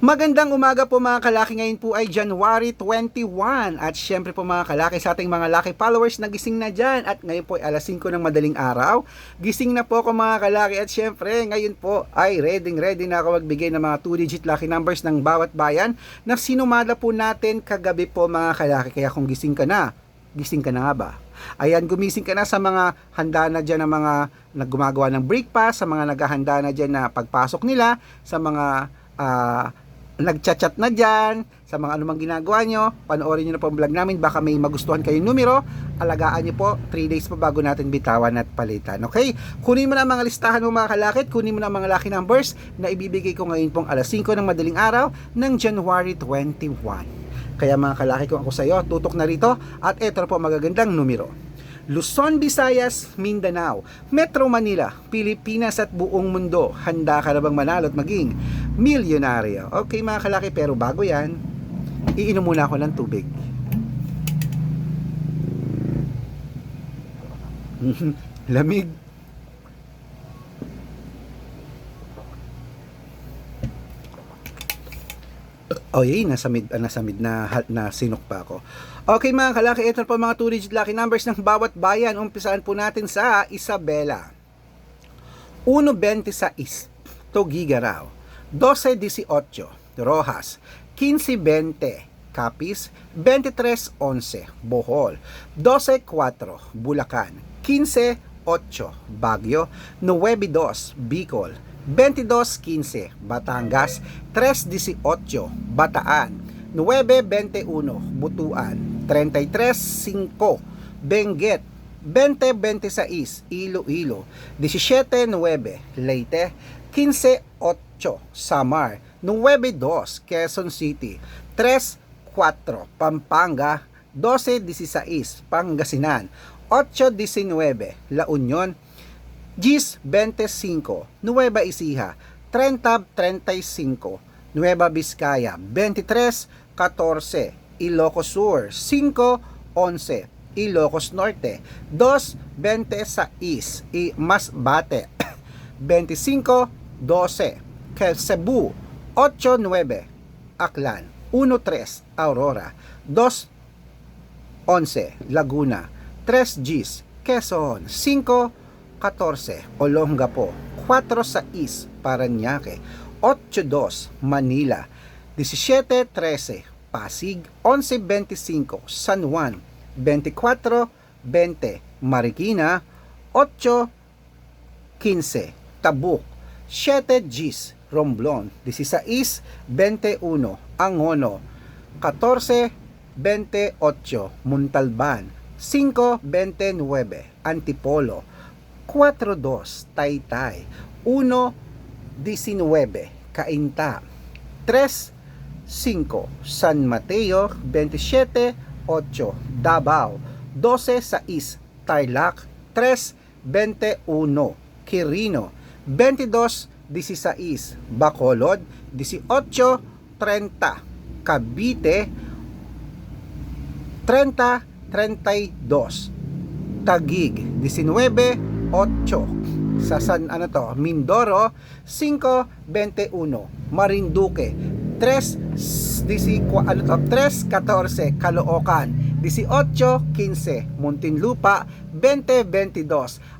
Magandang umaga po mga kalaki. Ngayon po ay January 21. At syempre po mga kalaki sa ating mga laki followers na gising na dyan. At ngayon po ay alas 5 ng madaling araw. Gising na po ako mga kalaki. At syempre ngayon po ay ready ready na ako magbigay ng mga 2-digit lucky numbers ng bawat bayan na sinumada po natin kagabi po mga kalaki. Kaya kung gising ka na, gising ka na nga ba? Ayan, gumising ka na sa mga handa na dyan ng mga naggumagawa ng breakfast, sa mga naghahanda na dyan na pagpasok nila, sa mga ah, nagchat-chat na dyan, sa mga anumang ginagawa nyo, panoorin nyo na po ang vlog namin, baka may magustuhan kayong numero, alagaan nyo po, 3 days pa bago natin bitawan at palitan, okay? Kunin mo na ang mga listahan mo mga kalakit, kunin mo na ang mga lucky numbers na ibibigay ko ngayon pong alas 5 ng madaling araw ng January 21. Kaya mga kalaki ko ako sa iyo, tutok na rito at eto po ang magagandang numero. Luzon, Visayas, Mindanao, Metro Manila, Pilipinas at buong mundo. Handa ka na bang manalo at maging milyonaryo? Okay mga kalaki, pero bago yan, iinom muna ako ng tubig. Lamig. Oh, yay, nasa mid, ah, nasa mid na, na sinok pa ako. Okay mga kalaki, ito po mga 2-digit lucky numbers ng bawat bayan. Umpisaan po natin sa Isabela. 1.26, Togigaraw. 12.18, Rojas. 15.20, Capiz. 23.11, Bohol. 12.4, Bulacan. 15.8, Baguio. 9.2, Bicol. 22.15, Batangas. 3.18, Bataan. 9.21, Butuan. 33.5, Benguet. 20.26, Iloilo. 17.9, Leyte. 15.8, Samar. 9.2, Quezon City. 3.4, Pampanga. 12.16, Pangasinan. 8.19, La Union. Gis 25, Nueva Ecija, 30-35, Nueva Vizcaya, 23-14, Ilocos Sur, 5-11, Ilocos Norte, 2-26, I Masbate, 25-12, Cebu, 8-9, Aklan, 1-3, Aurora, 2-11, Laguna, 3 Gis, Quezon, 5 14, Olongapo, 4-6, Paranaque, 8-2, Manila, 17-13, Pasig, 11-25, San Juan, 24-20, Marikina, 8-15, Tabuk, 7 Gis, Romblon, 16-21, Angono, 14-28, Muntalban, 5-29, Antipolo, 4-2, Taytay. 1-19, Cainta. 3-5, San Mateo. 27-8, Davao. 12-6, Tarlac. 3-21, Quirino. 22-16, Bacolod. 18-30, Cavite. 30-32, Tagig. 19 8 sa San ano to? Mindoro 521 Marinduque. 3 disi ano to? 3 14 Caloocan. 18 15 Muntinlupa 2022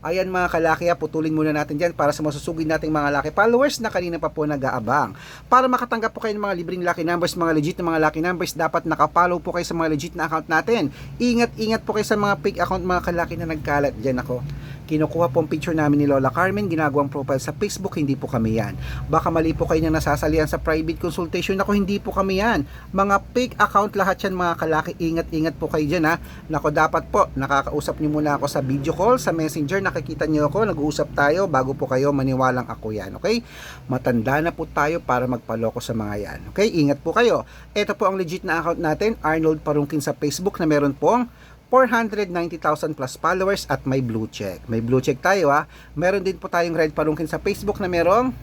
ayan mga kalaki putulin muna natin diyan para sa masusugid nating mga laki followers na kanina pa po nag-aabang. Para makatanggap po kayo ng mga libreng lucky numbers mga legit na mga lucky numbers dapat nakapollow po kayo sa mga legit na account natin. Ingat ingat po kayo sa mga fake account mga kalaki na nagkalat diyan ako kinukuha po ang picture namin ni Lola Carmen, ginagawang profile sa Facebook, hindi po kami yan. Baka mali po kayo na nasasalian sa private consultation, ako hindi po kami yan. Mga fake account lahat yan mga kalaki, ingat-ingat po kayo dyan ha. Nako dapat po, nakakausap niyo muna ako sa video call, sa messenger, nakikita niyo ako, nag-uusap tayo bago po kayo maniwalang ako yan, okay? Matanda na po tayo para magpaloko sa mga yan, okay? Ingat po kayo. Ito po ang legit na account natin, Arnold Parungkin sa Facebook na meron pong 490,000 plus followers at may blue check. May blue check tayo ha. Meron din po tayong red palungkin sa Facebook na merong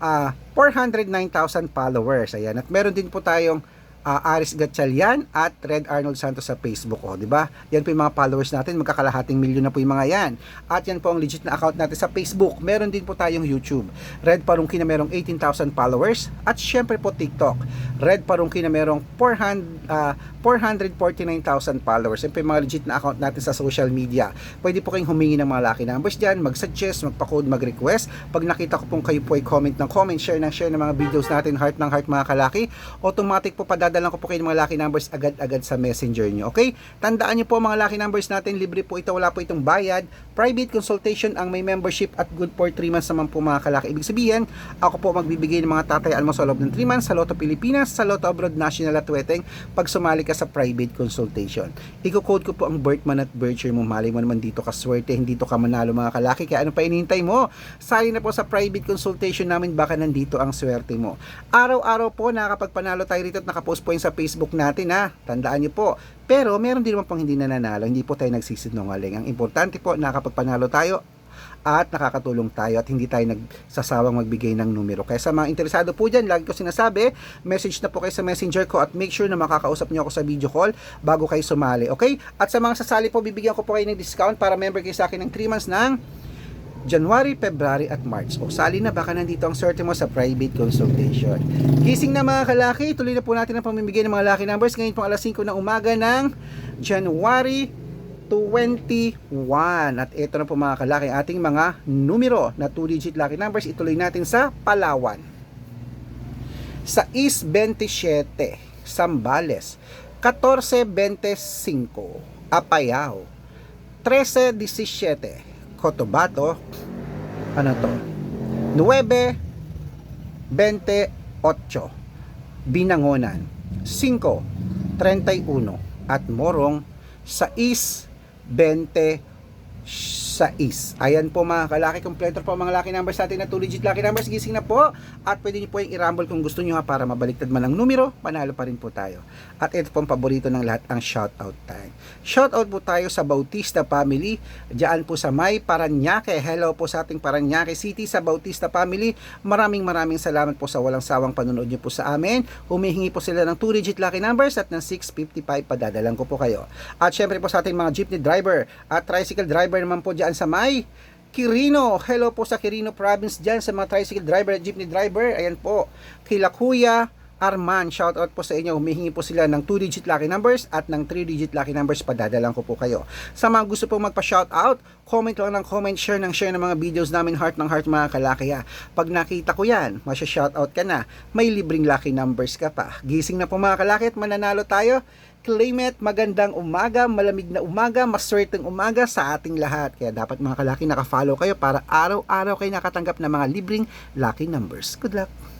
ah 409,000 followers. Ayan. At meron din po tayong ah, Aris Gatchalian at Red Arnold Santos sa Facebook, oh, di ba? Yan po yung mga followers natin, magkakalahating milyon na po yung mga yan. At yan po ang legit na account natin sa Facebook. Meron din po tayong YouTube. Red Parungki na merong 18,000 followers at syempre po TikTok. Red Parungki na merong 400 ah, 449,000 followers. Yan po yung mga legit na account natin sa social media. Pwede po kayong humingi ng mga lucky numbers dyan, mag-suggest, magpa-code, mag-request. Pag nakita ko pong kayo po ay comment ng comment, share ng share ng mga videos natin, heart ng heart mga kalaki, automatic po padadalan ko po kayo ng mga lucky numbers agad-agad sa messenger nyo. Okay? Tandaan nyo po mga lucky numbers natin, libre po ito, wala po itong bayad. Private consultation ang may membership at good for 3 months naman po mga kalaki. Ibig sabihin, ako po magbibigay ng mga tatayaan mo sa loob ng 3 months sa Lotto Pilipinas, sa Lotto Abroad National at Weteng pag sumali ka sa private consultation. Iko-code ko po ang birth month at birth year mo. Mali mo naman dito ka swerte, hindi dito ka manalo mga kalaki. Kaya ano pa inihintay mo? Sali na po sa private consultation namin baka nandito ang swerte mo. Araw-araw po nakakapagpanalo tayo rito at nakapost po yun sa Facebook natin ha. Tandaan niyo po. Pero meron din naman pong hindi nananalo. Hindi po tayo nagsisinungaling. Ang importante po nakakapagpanalo tayo at nakakatulong tayo at hindi tayo nagsasawang magbigay ng numero. Kaya sa mga interesado po dyan, lagi ko sinasabi, message na po kayo sa messenger ko at make sure na makakausap niyo ako sa video call bago kayo sumali. Okay? At sa mga sasali po, bibigyan ko po kayo ng discount para member kayo sa akin ng 3 months ng January, February at March. O sali na baka nandito ang swerte mo sa private consultation. Gising na mga kalaki, tuloy na po natin ang pamimigay ng mga lucky numbers ngayon pong alas 5 ng umaga ng January 21. At ito na po mga kalaki ating mga numero na 2-digit lucky numbers. Ituloy natin sa Palawan. Sa East 27, Sambales. 1425, Apayao. 1317, Cotabato. Ano to? 9 28 Binangonan 5 31 at Morong 6 20 6. Ayan po mga kalaki, kompleto po mga lucky numbers natin na 2 legit lucky numbers. Gising na po at pwede niyo po yung i-rumble kung gusto niyo ha para mabaliktad man ang numero, panalo pa rin po tayo. At ito po ang paborito ng lahat, ang shoutout time. Shoutout po tayo sa Bautista Family, diyan po sa May Paranaque. Hello po sa ating Paranaque City sa Bautista Family. Maraming maraming salamat po sa walang sawang panonood niyo po sa amin. Humihingi po sila ng 2 digit lucky numbers at ng 655 padadalan ko po kayo. At syempre po sa ating mga jeepney driver at tricycle driver naman po diyan sa May Quirino. Hello po sa Quirino province diyan sa mga tricycle driver at jeepney driver. Ayan po. Kila Kuya Arman, shout out po sa inyo. Humihingi po sila ng 2-digit lucky numbers at ng 3-digit lucky numbers. Padadalan ko po kayo. Sa mga gusto pong magpa-shout out, comment lang ng comment, share ng share ng mga videos namin, heart ng heart mga kalakaya. Pag nakita ko yan, masya-shout out ka na. May libreng lucky numbers ka pa. Gising na po mga kalaki at mananalo tayo. Claim it, magandang umaga, malamig na umaga, maswerteng umaga sa ating lahat. Kaya dapat mga kalaki nakafollow kayo para araw-araw kayo nakatanggap ng mga libreng lucky numbers. Good luck!